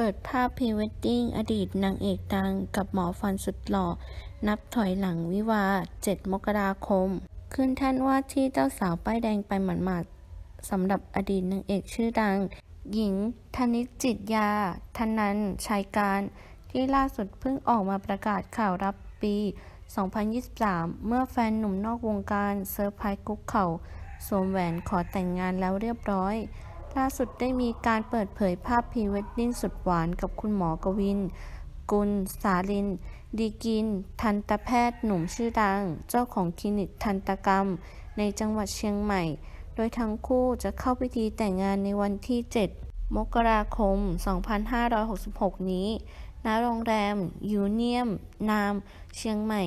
เปิดภาพพรีเวดดิ้งอดีตนางเอกดังกับหมอฟันสุดหล่อ นับถอยหลังวิวา 7 มกราคม ขึ้นแท่นว่าที่เจ้าสาวป้ายแดงไปหมาดๆสำหรับอดีตนางเอกชื่อดัง หญิง ธนิตจิตยา ธนันชัยการ ที่ล่าสุดเพิ่งออกมาประกาศข่าวรับปี 2023 เมื่อแฟนหนุ่มนอกวงการเซอร์ไพรส์คุกเข่าสวมแหวนขอแต่งงานแล้วเรียบร้อย ล่าสุดได้มีการเปิดเผยภาพพรีเวดดิ้งสุดหวานกับคุณหมอกวิน กุล สาลิน ดีกิน ทันตแพทย์หนุ่มชื่อดัง เจ้าของคลินิกทันตกรรม ในจังหวัดเชียงใหม่ โดยทั้งคู่จะเข้าพิธีแต่งงานในวันที่ 7 มกราคม 2566 นี้ ณ โรงแรม ยูเนียม นาม เชียงใหม่